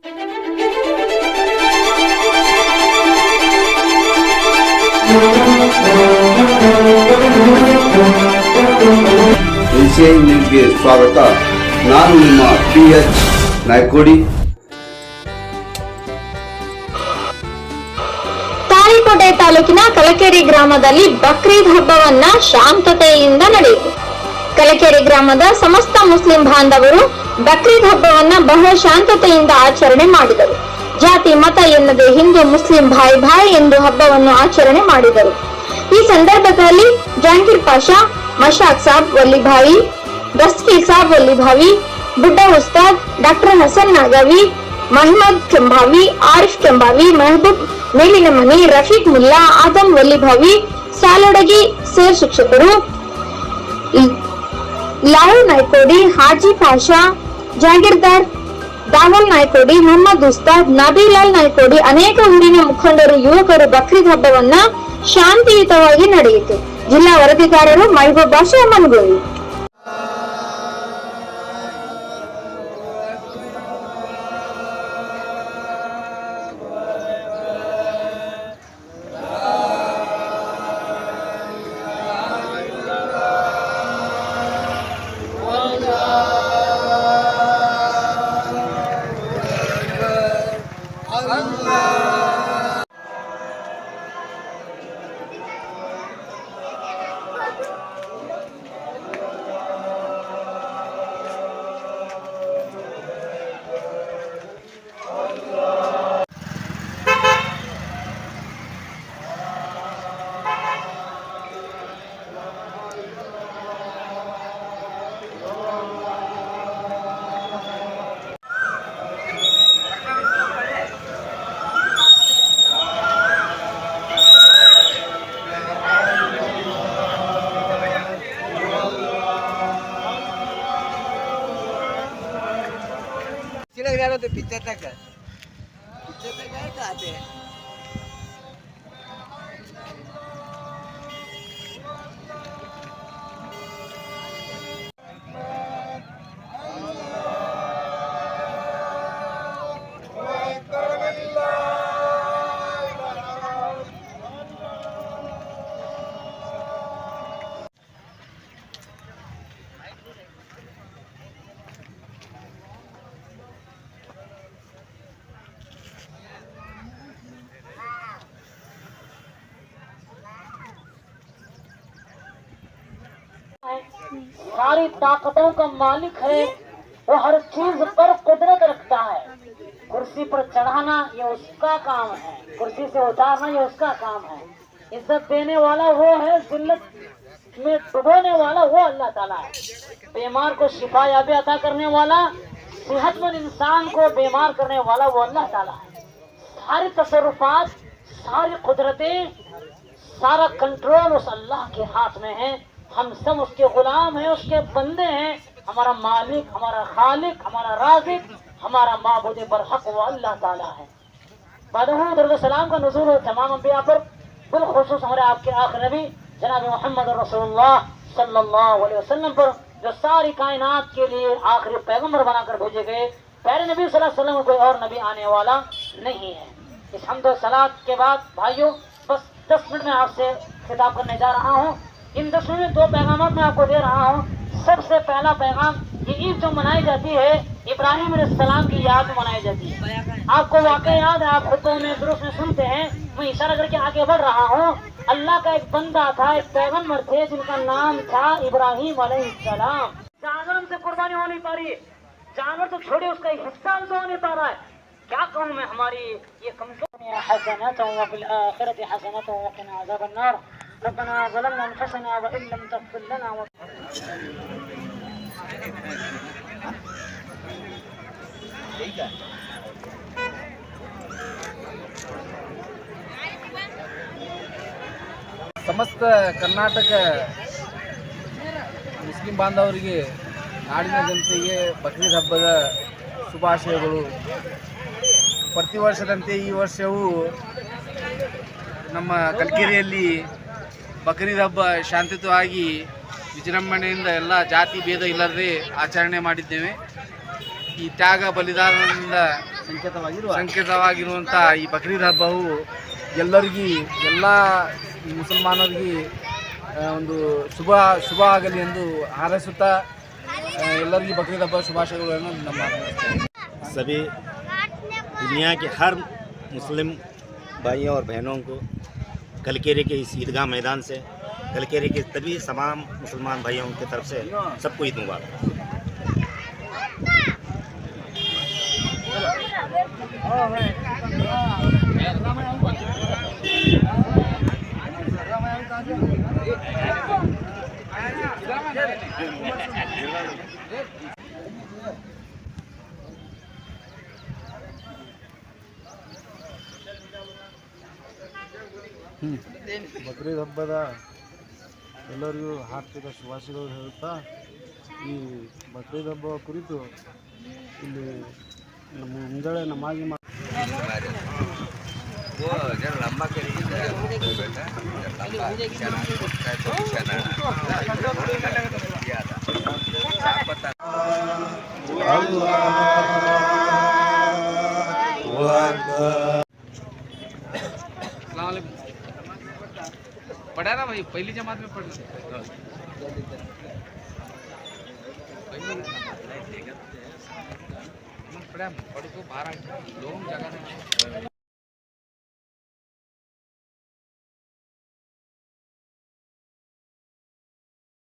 ನ್ಯೂಸ್ಗೆ ಸ್ವಾಗತ. ನಾನು ನಿಮ್ಮ ಪಿ ನಾಯ್ಕೋಡಿ. ತಾಳಿಕೋಟೆ ತಾಲೂಕಿನ ಕಲಕೆರೆ ಗ್ರಾಮದಲ್ಲಿ ಬಕ್ರೀದ್ ಹಬ್ಬವನ್ನ ಶಾಂತತೆಯಿಂದ ನಡೆಯಿತು. ಕಲಕೆರೆ ಗ್ರಾಮದ ಸಮಸ್ತ ಮುಸ್ಲಿಂ ಬಾಂಧವರು ಬಕ್ರೀದ್ ಹಬ್ಬವನ್ನ ಬಹಳ ಶಾಂತತೆಯಿಂದ ಆಚರಣೆ ಮಾಡಿದರು. ಜಾತಿ, ಮತ ಎನ್ನದೆ ಹಿಂದೂ, ಮುಸ್ಲಿಂ, ಭಾಯ್ ಭಾಯ್ ಎಂದು ಹಬ್ಬವನ್ನು ಆಚರಣೆ ಮಾಡಿದರು. ಈ ಸಂದರ್ಭದಲ್ಲಿ ಜಹಾಂಗೀರ್ ಪಾಷಾ, ಮಶಾಕ್ ಸಾಬ್ ವಲ್ಲಿಭಾಯಿ ದಸ್ಕಿ ಸಾಬ್ ವಲ್ಲಿಭಾವಿ ಬುಡ್ಡ ಉಸ್ತಾದ್, ಡಾಕ್ಟರ್ ಹಸನ್ ನಾಗವಿ ಮಹಮ್ಮದ್ ಕೆಂಭಾವಿ, ಆರಿಫ್ ಕೆಂಬಾವಿ ಮೆಹಬೂಬ್ ಮೇಲಿನ ಮನಿ, ರಫೀಕ್ ಮುಲ್ಲಾ ಆದಮ್ ವಲ್ಲಿಭಾವಿ ಸಾಲೊಡಗಿ, ಸೇರ್ ಶಿಕ್ಷಕರು ಲಾವು ನೈಕೋಡಿ ಹಾಜಿ ಪಾಷಾ ಜಾಗೀರ್ದಾರ್ ದಾವಲ್ ನಾಯ್ಕೋಡಿ, ಮೊಹಮ್ಮದ್ ಉಸ್ತಾದ್, ನಬಿಲಾಲ್ ನಾಯ್ಕೋಡಿ ಅನೇಕ ಊರಿನ ಮುಖಂಡರು, ಯುವಕರು ಬಕ್ರೀದ್ ಹಬ್ಬವನ್ನ ಶಾಂತಿಯುತವಾಗಿ ನಡೆಯಿತು. ಜಿಲ್ಲಾ ವರದಿಗಾರರು ಮಹಬೂಬ್ ಬಾಷಾ گئے تو پیچھے تک گئے پیچھے تک گئے کہاں تھے ساری طاقتوں کا مالک ہے وہ ہر چیز پر قدرت رکھتا ہے۔ کرسی پر چڑھانا یہ اس کا کام ہے۔ کرسی سے اتارنا یہ اس کا کام ہے۔ عزت دینے والا وہ ہے، ذلت میں ڈبونے والا وہ اللہ تعالیٰ ہے۔ بیمار کو شفا یابی عطا کرنے والا، صحت مند انسان کو بیمار کرنے والا وہ اللہ تعالیٰ ہے۔ ساری تصرفات، ساری قدرتیں، سارا کنٹرول اس اللہ کے ہاتھ میں ہے ہم سب اس کے غلام ہیں، اس کے بندے ہیں۔ ہمارا مالک، ہمارا خالق، ہمارا رازق، ہمارا معبود برحق وہ اللہ تعالیٰ ہے۔ بادہ درد السلام کا نظور ہو تمام انبیاء پر بالخصوص ہمارے آپ کے آخر نبی جناب محمد رسول اللہ صلی اللہ علیہ وسلم پر جو ساری کائنات کے لیے آخری پیغمبر بنا کر بھیجے گئے، پہلے نبی صلی اللہ علیہ وسلم کوئی اور نبی آنے والا نہیں ہے۔ اس حمد و سلاد کے بعد بھائیوں بس دس منٹ میں آپ سے خطاب کرنے جا رہا ہوں۔ ان دسوں میں دو پیغامات میں آپ کو دے رہا ہوں۔ سب سے پہلا پیغام یہ عید جو منائی جاتی ہے، ابراہیم علیہ السلام کی یاد میں منائی جاتی ہے۔ آپ کو واقع یاد ہے، آپ خطوں میں درست میں سنتے ہیں۔ میں اشارہ کر کے آگے بڑھ رہا ہوں۔ اللہ کا ایک بندہ تھا، ایک پیغمبر تھے جن کا نام تھا ابراہیم علیہ السلام۔ جانور سے قربانی ہو نہیں پا رہی جانور تو چھوڑے، اس کا حصہ ہم سے ہو نہیں پا رہا ہے۔ کیا کہوں میں ہماری یہ کمزور حسنت ہوں بالآخرت حسنت ہوں عذاب النار۔ ربنا ظلمنا انفسنا وان لم تغفر ಸಮಸ್ತ ಕರ್ನಾಟಕ ಮುಸ್ಲಿಂ ಬಾಂಧವರಿಗೆ, ನಾಡಿನ ಜನತೆಗೆ ಬಕ್ರೀದ್ ಹಬ್ಬದ ಶುಭಾಶಯಗಳು. ಪ್ರತಿ ವರ್ಷದಂತೆ ಈ ವರ್ಷವೂ ನಮ್ಮ ಕಲ್ಕೆರೆಯಲ್ಲಿ ಬಕ್ರೀದ್ ಹಬ್ಬ ಶಾಂತಿಯುತವಾಗಿ ವಿಜೃಂಭಣೆಯಿಂದ ಎಲ್ಲ ಜಾತಿ ಭೇದ ಇಲ್ಲದೆ ಆಚರಣೆ ಮಾಡಿದ್ದೇವೆ ಈ ತ್ಯಾಗ ಬಲಿದಾನದಿಂದ ಸಂಕೇತವಾಗಿರುವ ಸಂಕೇತವಾಗಿರುವಂಥ ಈ ಬಕ್ರೀದ್ ಹಬ್ಬವು ಎಲ್ಲರಿಗೂ ಎಲ್ಲ ಈ ಮುಸಲ್ಮಾನರಿಗೆ ಆ, ಒಂದು ಶುಭ ಶುಭ ಆಗಲಿ ಎಂದು ಹಾರೈಸುತ್ತಾ ಆ, ಎಲ್ಲರಿಗೂ ಬಕ್ರೀದ್ ಹಬ್ಬ ಶುಭಾಶಯಗಳನ್ನು ನಮ್ಮ सभी दुनिया के हर मुस्लिम भाइयों और बहनों को کلکیرے کے اس عیدگاہ میدان سے کلکیرے کے طبی تمام مسلمان بھائیوں کی طرف سے سب کو عید مبارک۔ ಬಕ್ರೀದ್ ಹಬ್ಬದ ಎಲ್ಲರಿಗೂ ಹಾರ್ದಿಕ ಶುಭಾಶಯಗಳು ಹೇಳುತ್ತಾ, ಈ ಬಕ್ರೀದ್ ಹಬ್ಬ ಕುರಿತು ಇಲ್ಲಿ ನಮ್ಮ ಮುಂಜಾನೆ ನಮಾಜಿ ಮಾ بھائی پہلی جماعت میں پڑھ لیں پڑھا بارہ لوگ جگہ